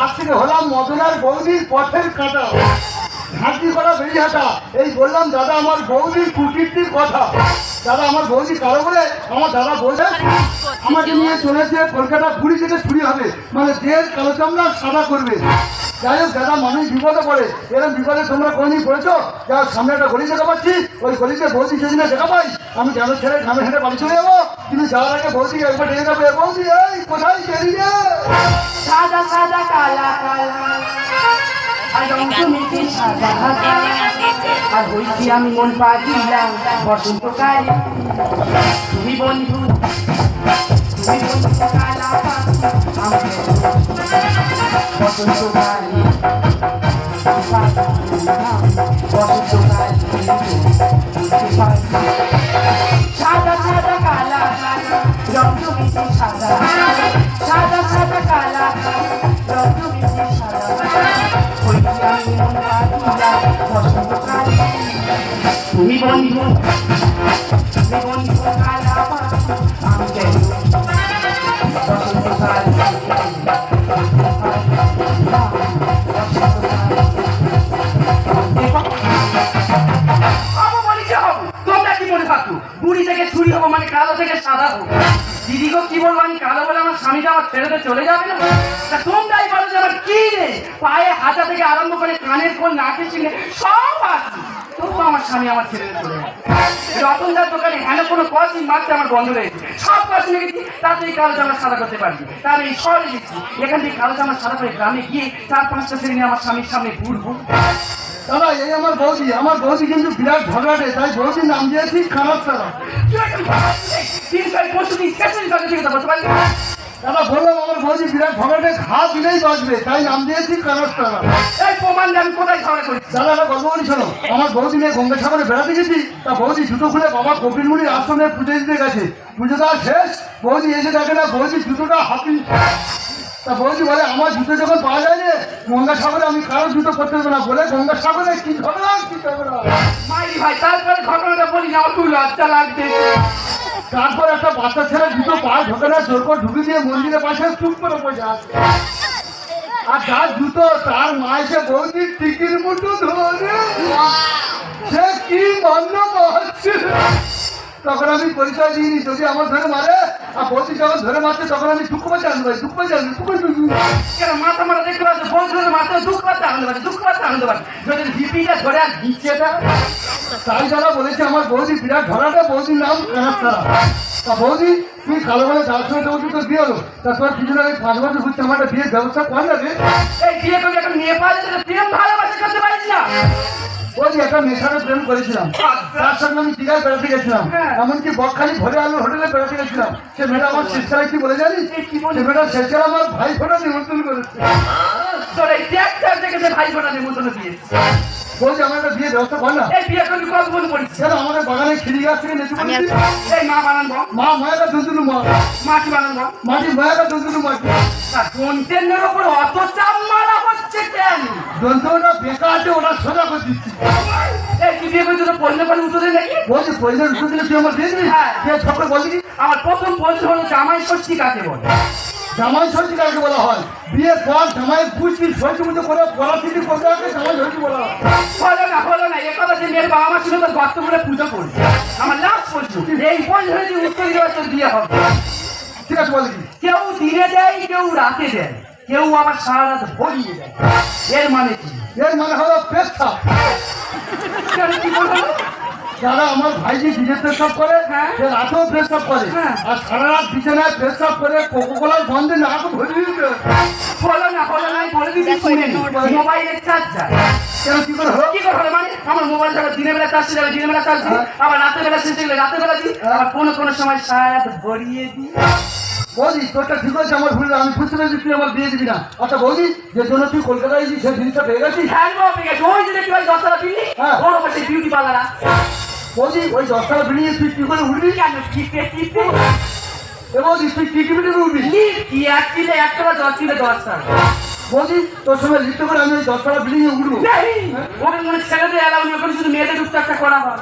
আজ থেকে হলাম পথের করা এই বললাম, দাদা, আমার কথা। দাদা, আমার বলে? আমার দাদা আমাকে নিয়ে চলেছে কলকাতা পুরী থেকে চুরি হবে। মানে দেশ কালো চামড়া সাদা করবে। যাই হোক, দাদা, মানুষ বিপদে পড়ে। এরকম বিপদে তোমরা কোনদিন পড়েছো? যা সামনে একটা গলি দেখা পাচ্ছি। ওই গলিতে বৌদি যদি না দেখা পাই। আমি গ্রামে ছেড়ে গ্রামে হেঁটে বাড়ি চলে যাব। কিন্তু যাওয়ার আগে বৌদি একবার ডেকে যাব "এ বৌদি, এই, কোথায় বেরিয়ে সাদা সাদা, কালা আর হইছি আমি মন পাখিলাম বসন্তকালে তুমি বন্ধু। সাদা সাদা কালা কালা রং তুমি সাদা সাদা সাদা কালা রং তুমি সাদা তুমি বন্ধু তুমি বন্ধু কালা আমি আমার ছেড়ে চলে যাবে না। তা তোমরাই বলো যে আমার কি নেই পায়ে হাতা থেকে আরম্ভ করে কানের কোন নাকের চিনে সব আছে। তবু আমার স্বামী আমার ছেড়ে চলে যাবে। রতনদার দোকানে হেন কোনো কসিং মারতে আমার বন্ধ রয়েছে সব কসিং গেছি তাতে এই কালো জামা সাদা করতে পারবি। তার এই শহরে গেছি। এখান থেকে কালো জামা সাদা করে গ্রামে গিয়ে চার পাঁচটা শ্রেণি আমার স্বামীর সামনে ঘুরবো। দাদা এই আমার বৌদি আমার বৌদি কিন্তু বিরাট ঝগড়াটে তাই বৌদির নাম দিয়েছি খারাপ সারা। দাদা বললাম আমার বৌদি বিরাট ঝগড়াটে ঘা দিলেই বাঁচবে তাই নাম দিয়েছি খারাপ সারা এই প্রমাণ কোথায় ঝগড়া করি? দাদা একটা গল্প বলি শোনো। আমার বৌদি নিয়ে গঙ্গা সাগরে বেড়াতে গেছি তা বৌদি জুতো খুলে বাবা কপিল মুনির আশ্রমে পুজো দিতে গেছে। পুজো দেওয়া শেষ বৌদি এসে দেখে না বৌদি জুতোটা হাতি তা বৌদি বলে আমার জুতো যখন পাওয়া যায় রে গঙ্গা সাগরে আমি কারও জুতো করতে দেবো না। বলে গঙ্গা সাগরে কি ঝগড়া কি ঝগড়া মাইরি ভাই তারপরে ঘটনাটা বলি না খুব লজ্জা লাগছে তারপর একটা বাচ্চা ছেলে দুটো পা ঢোকে না, জোর করে ঢুকে দিয়ে মন্দিরের পাশে চুপ করে বসে আছে। আর যার জুতো, তার মা এসে বৌদির টিকির মুঠো ধরে, সে কি হচ্ছে তখন আমি পরিচয় দিইনি, যদি আমার ধরে মারে বৌদি যখন ধরে মারছে, তখন আমি দুঃখ পাচ্ছি, আনন্দ পাই দুঃখ কেন মাথা মারা দেখতে পাচ্ছ? বন্ধুদের মাথা দুঃখ আনন্দ পাচ্ছে, দুঃখ আনন্দ পাচ্ছে। যদি ভিপিটা ধরে বলেছে, আমার বৌদি বিরাট ধরাটা বৌদির নাম। তা বৌদি, তুই কালো বলে যার সঙ্গে দেবো তো বিয়ে হলো। তা তোর কিছু না পাঁচ বছর ঘুরছে আমার একটা বিয়ের ব্যবস্থা কর রে এই বিয়ে করে এখন নিয়ে পাওয়া প্রেম ভালোবাসা করতে পারিস না। বলছি একটা মেশানো প্রেম করেছিলাম। তার সঙ্গে আমি দীঘায় বেড়াতে গেছিলাম। হ্যাঁ। এমনকি বকখালি ভরে আলু হোটেলে বেড়াতে গেছিলাম। সে মেয়েটা আমার শেষকালে কি বলে জানিস? সে মেয়েটা শেষকালে আমার ভাই ফোটা নিমন্ত্রণ করেছে। তোর এই ট্যাক্টার দেখেছে ভাই ফোটা নিমন্ত্রণ দিয়েছে। বলছি আমার একটা বিয়ে ব্যবস্থা কর না। এই বিয়ে করবি কত বলে পড়িস সেটা আমাদের বাগানে খিরি গাছ থেকে নেচে পড়েছি এই মা বানান মা মায়েরা দুন্দুলু মা। মাটি বানান মাটি মায়েরা দুন্দুলু মাটি কন্টেনের ওপর অত চাপ মারা হচ্ছে কেন? যন্ত্রটা বেকা আছে ওটা সোজা করে দিচ্ছি। এই কি বিয়ে করছিস পড়লে পরে নাকি? বলছি পয়সা উঠে দিলে তুই আমার দিয়ে দিবি? হ্যাঁ। আমার প্রথম হলো জামাই ষষ্ঠী কাকে বলে? জামাই কাকে বলা হয়? বিয়ের পর জামাই বুঝবি পুজো করে পড়াশুটি তার গর্ত করে পুজো করছে আমার লাস্ট প্রশ্ন এই প্রশ্ন যদি উত্তর দেওয়ার তোর বিয়ে হবে। ঠিক আছে বলে কেউ দিনে দেয় কেউ রাতে দেয়। কেউ আমার সারা রাত ভরিয়ে দেয়। এর মানে কি? এর মানে হলো পেচ্ছা কি বলব যারা আমার ভাইজি দিনে পেশাব করে হ্যাঁ। সে রাতেও পেশাব করে। হ্যাঁ। আর সারা রাত বিছানায় পেশাব করে কোকো কোলার বন্ধে নাক ভরিয়ে দিতে হলো না হলো না আমি বলে দিচ্ছি শুনে। মোবাইলের চার্জ যায়। কেন কি করে হলো? কি করে হলো মানে? আমার মোবাইল দিনের বেলা চার্জ যাবে দিনের বেলা চার্জ আবার রাতের বেলা শেষ গেলে রাতের বেলা দিই। আবার কোনো কোনো সময় সারা রাত ভরিয়ে দিই। বৌদি তোরটা ঠিক আছে আমার ভুল আমি বুঝতে পেরেছি তুই আমার দিয়ে দিবি না। আচ্ছা বৌদি যে জন্য তুই কলকাতায় সেই জিনিসটা পেয়ে গেছিস? হ্যাঁ পেয়ে গেছে। ওই যে দেখি ওই দশতলা বিল্ডিং, হ্যাঁ। ওর ওপর বিউটি পার্লার আছে। বৌদি ওই দশটার বেরিয়ে তুই কি করে উঠবি। কেন টিপে টিপে বৌদি তুই কি কি বেরিয়ে উঠবি কি এক কিলে এক টাকা দশ কিলে দশ টাকা বৌদি তোর সঙ্গে লিখতে করে আমি ওই দশটার বিল্ডিং এ উঠবো। ওখানে মনে ছেলেদের নেই, ওখানে শুধু মেয়েদের একটা করা হয়।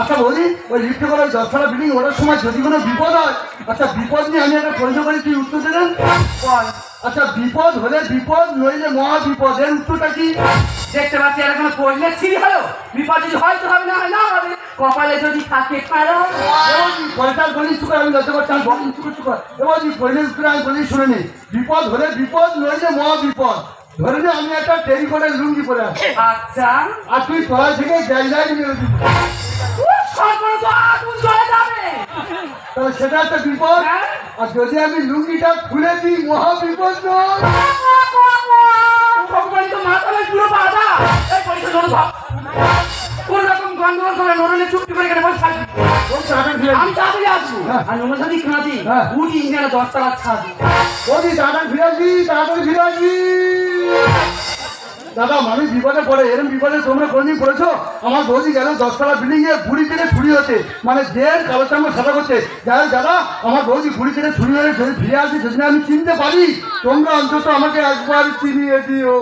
আচ্ছা বলি ওই লিফটে করে দশতলা বিল্ডিং ওঠার সময় যদি কোনো বিপদ হয় আচ্ছা বিপদ নিয়ে আমি একটা প্রশ্ন করি তুই উত্তর দেবেন বল। আচ্ছা বিপদ হলে বিপদ নইলে মহা বিপদ এর উত্তরটা কি? দেখতে পাচ্ছি আর কোনো প্রশ্নের ছিরি হলো বিপদ যদি হয়তো হবে না হয় না হবে। কপালে যদি থাকে এবারজি পয়সার গলি চুকার আমি লজ্জা করছি আমি বলি চুকুর চুকার এবারজি পয়সা চুকার আমি বলি শুনে নি। বিপদ হলে বিপদ নইলে মহা বিপদ ধরে নে আমি একটা টেলিফোনের লুঙ্গি পরে আছি। আচ্ছা। আর তুই তলা থেকে জায়গায় নিয়ে সেটা একটা বিপদ। হ্যাঁ? আর যদি আমি লুঙ্গিটা খুলে দিই মহা বিপদ কোন রকম গন্ডগোল করে নরলে চুপটি করে এখানে বসে থাকবি। আমি তাড়াতাড়ি আসব। হ্যাঁ। আর যদি কাঁদি হ্যাঁ। উঠি ইঞ্জিনে দশতলা ছাদ ওদি তাড়াতাড়ি ফিরে আসবি তাড়াতাড়ি ফিরে আসবি দাদা, মানুষ বিপদে পড়ে, এরম বিপদে তোমরা কোনদিন পড়েছো? আমার বৌদি গেল, দশতলা বিল্ডিং এ বুড়ি থেকে ছুরি হচ্ছে মানে দেড় কালো সঙ্গে সাদা করছে। যাই দাদা, আমার বৌদি বুড়ি থেকে ছুরি হয়ে যদি ফিরে আসে, যদি আমি চিনতে পারি। তোমরা অন্তত আমাকে একবার চিনিয়ে দিও।